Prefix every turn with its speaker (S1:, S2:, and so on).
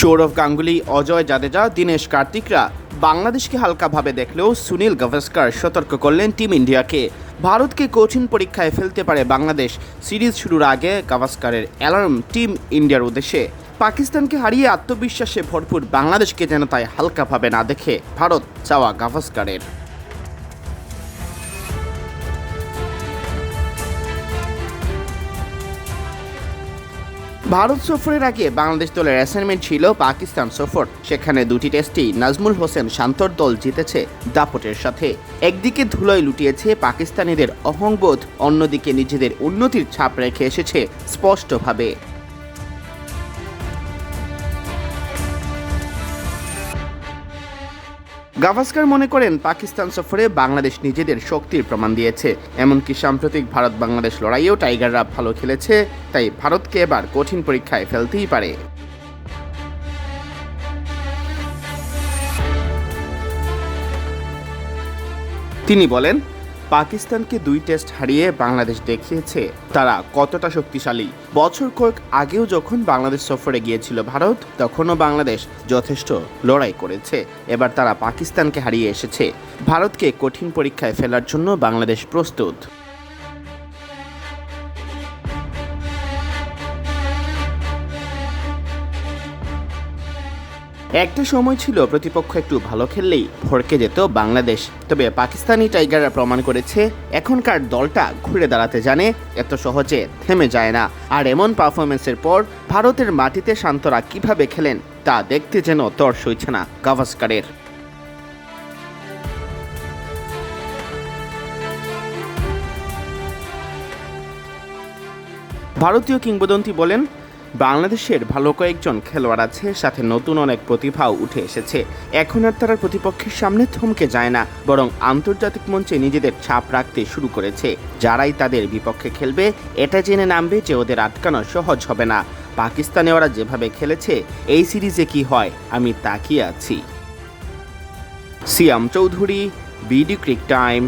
S1: সৌরভ গাঙ্গুলি, অজয় জাদেজা, দীনেশ কার্তিকরা বাংলাদেশকে হালকাভাবে দেখলেও সুনীল গাভাস্কার সতর্ক করলেন টিম ইন্ডিয়াকে। ভারতকে কঠিন পরীক্ষায় ফেলতে পারে বাংলাদেশ। সিরিজ শুরুর আগে গাভাস্কারের অ্যালার্ম টিম ইন্ডিয়ার উদ্দেশ্যে। পাকিস্তানকে হারিয়ে আত্মবিশ্বাসে ভরপুর বাংলাদেশকে যেন তাই হালকাভাবে না দেখে, ভারত চাওয়া গাভাস্কারের। ভারত সফরের আগে বাংলাদেশ দলের অ্যাসাইনমেন্ট ছিল পাকিস্তান সফর। সেখানে দুটি টেস্টেই নাজমুল হোসেন শান্তর দল জিতেছে দাপটের সাথে। একদিকে ধুলোয় লুটিয়েছে পাকিস্তানিদের অহংবোধ, অন্যদিকে নিজেদের উন্নতির ছাপ রেখে এসেছে স্পষ্টভাবে। গাভাস্কার মনে করেন পাকিস্তান সফরে বাংলাদেশ নিজেদের শক্তির প্রমাণ দিয়েছে। এমনকি সাম্প্রতিক ভারত বাংলাদেশ লড়াইয়েও টাইগাররা ভালো খেলেছে, তাই ভারতকে এবার কঠিন পরীক্ষায় ফেলতেই পারে। তিনি বলেন পাকিস্তানকে দুই টেস্ট হারিয়ে বাংলাদেশ দেখিয়েছে। তারা কতটা শক্তিশালী? বছর কয়েক আগেও যখন বাংলাদেশ সফরে গিয়েছিল ভারত, তখনও বাংলাদেশ যথেষ্ট লড়াই করেছে। এবার তারা পাকিস্তানকে হারিয়ে এসেছে। ভারতকে কঠিন পরীক্ষায় ফেলার জন্য বাংলাদেশ প্রস্তুত। একটা সময় ছিল প্রতিপক্ষ একটু ভালো খেললেই ভরকে যেত বাংলাদেশ। তবে পাকিস্তানি টাইগাররা প্রমাণ করেছে, এখনকার দলটা ঘুরে দাঁড়াতে জানে এত সহজে থেমে যায় না। আর এমন পারফরমেন্সের পর ভারতের মাটিতে শান্তরা কীভাবে খেলেন, তা দেখতে যেন তর সইছে না গাভাস্কারের। ভারতীয় কিংবদন্তি বলেন বাংলাদেশের ভালো কয়েকজন খেলোয়াড় আছে, সাথে নতুন অনেক প্রতিভাও উঠে এসেছে। এখন আর তারা প্রতিপক্ষের সামনে থমকে যায় না, বরং আন্তর্জাতিক মঞ্চে নিজেদের ছাপ রাখতে শুরু করেছে। যারাই তাদের বিপক্ষে খেলবে, এটা জেনে নামবে যে ওদের আটকানো সহজ হবে না। পাকিস্তানে ওরা যেভাবে খেলেছে, এই সিরিজে কি হয়, আমি তাকিয়ে আছি। Siam Chowdhury, BD cric time.